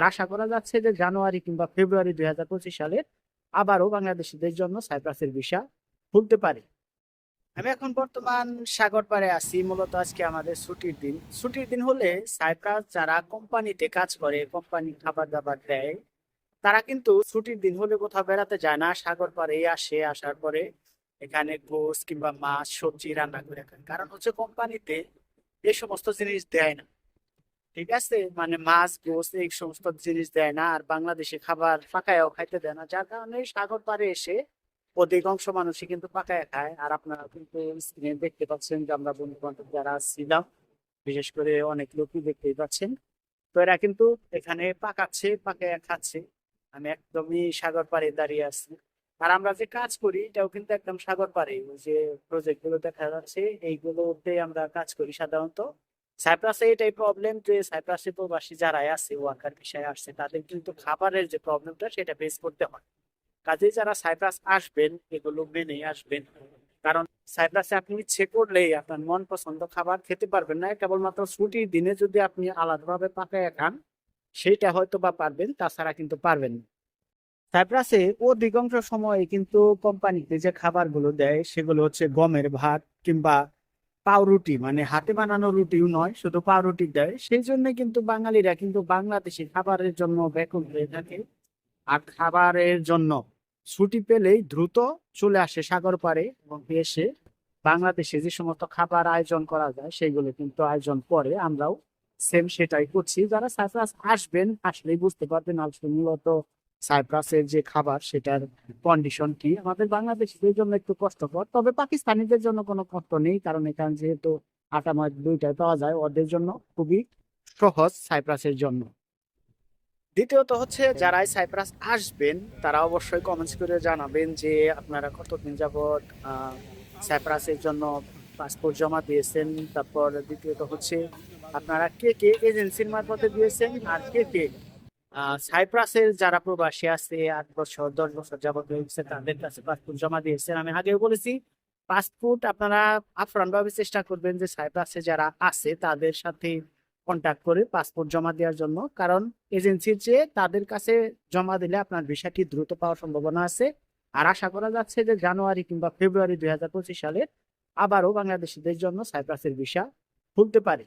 আর আশা করা যাচ্ছে যে জানুয়ারি কিংবা ফেব্রুয়ারি দুই হাজার পঁচিশ সালে আবারও বাংলাদেশিদের জন্য সাইপ্রাসের ভিসা খুলতে পারে। আমি এখন বর্তমান সাগর পাড়ে আছি, মূলত আজকে আমাদের ছুটির দিন। ছুটির দিন হলে সাইপ্রাস যারা কোম্পানিতে কাজ করে কোম্পানি খাবার দাবার দেয়, তারা কিন্তু ছুটির দিন হলে কোথাও বেড়াতে যায় না, সাগর পাড়ে আসে, আসার পরে এখানে গোস কিংবা মাছ, সবজি রান্না করে কারণ হচ্ছে কোম্পানিতে এই সমস্ত জিনিস দেয় না। ঠিক আছে? মানে মাছ গোস এই সমস্ত জিনিস দেয় না, আর বাংলাদেশে খাবার পাকায়ও খাইতে দেয় না। যার কারণে সাগর পাড়ে এসে অধিকাংশ মানুষই কিন্তু পাকায় খায়। আর আপনারা কিন্তু স্ক্রিনে দেখতে পাচ্ছেন যে আমরা বন্ধু বান্ধব যারা ছিলাম, বিশেষ করে অনেক লোকই দেখতেই পাচ্ছেন, তো এরা কিন্তু এখানে পাকাচ্ছে, পাকায় খাচ্ছে। আমি একদমই সাগর পাড়ে দাঁড়িয়ে আছি। আর আমরা যে কাজ করি, এটাও কিন্তু একদম সাগর পাড়ে যে প্রজেক্টগুলো দেখা যাচ্ছে, এইগুলোতে আমরা কাজ করি সাধারণত। সাইপ্রাসে এটাই প্রবলেম যে সাইপ্রাসে প্রবাসী যারাই আছে ওয়ার্কার বিষয়ে আসছে, তাদের কিন্তু খাবারের যে প্রবলেমটা সেটা ফেস করতে হয়। কাজেই যারা সাইপ্রাস আসবেন, এগুলো মেনে আসবেন। কারণ সাইপ্রাসে আপনি ইচ্ছে করলেই আপনার মন পছন্দ খাবার খেতে পারবেন না। কেবলমাত্র ছুটির দিনে যদি আপনি আলাদাভাবে পাকায় খান, সেটা হয়তো বা পারবেন, তাছাড়া কিন্তু পারবেন না। সাইপ্রাসে অধিকাংশ সময় কিন্তু কোম্পানিতে যে খাবারগুলো দেয়, সেগুলো হচ্ছে গমের ভাত কিংবা পাউরুটি মানে হাতে বানানো রুটিও নয়, শুধু পাউরুটি দেয়। সেই জন্য কিন্তু বাঙালিরা কিন্তু বাংলাদেশি খাবারের জন্য ব্যাকুল হয়ে থাকে। আর খাবারের জন্য ছুটি পেলেই দ্রুত চলে আসে সাগর পাড়ে এবং এসে বাংলাদেশে যে সমস্ত খাবার আয়োজন করা যায়, সেগুলো কিন্তু আয়োজন করে। আমরাও সেম সেটাই করছি। যারা সাইপ্রাস আসবেন, আসলেই বুঝতে পারবেন আসলে মূলত সাইপ্রাসের যে খাবার, সেটার কন্ডিশন কি? আমাদের বাংলাদেশিদের জন্য একটু কষ্টকর, তবে পাকিস্তানিদের জন্য কোনো কষ্ট নেই, কারণ এখানে যেহেতু আটা ময় দুইটাই পাওয়া যায়, ওদের জন্য খুবই সহজ সাইপ্রাসের জন্য। দ্বিতীয়ত হচ্ছে, যারাই সাইপ্রাস আসবেন, তারা অবশ্যই কমেন্টস করে জানাবেন যে আপনারা কতদিন যাবৎ সাইপ্রাসের জন্য পাসপোর্ট জমা দিয়েছেন। তারপর দ্বিতীয়ত হচ্ছে, আপনারা কে কে এজেন্সির মারফতে দিয়েছেন আর কে কে সাইপ্রাসের যারা প্রবাসী আছে, আট বছর, দশ বছর যাবত হয়েছে তাদের কাছে পাসপোর্ট জমা দিয়েছেন। আমি আগেও বলেছি পাসপোর্ট আপনারা আফরান ভাবে চেষ্টা করবেন যে সাইপ্রাসে যারা আছে, তাদের সাথে কন্ট্যাক্ট করে পাসপোর্ট জমা দেওয়ার জন্য। কারণ এজেন্সির চেয়ে তাদের কাছে জমা দিলে আপনার ভিসাটি দ্রুত পাওয়ার সম্ভাবনা আছে। আর আশা করা যাচ্ছে যে জানুয়ারি কিংবা ফেব্রুয়ারি দুই হাজার পঁচিশ সালে আবারও বাংলাদেশিদের জন্য সাইপ্রাসের ভিসা খুলতে পারে।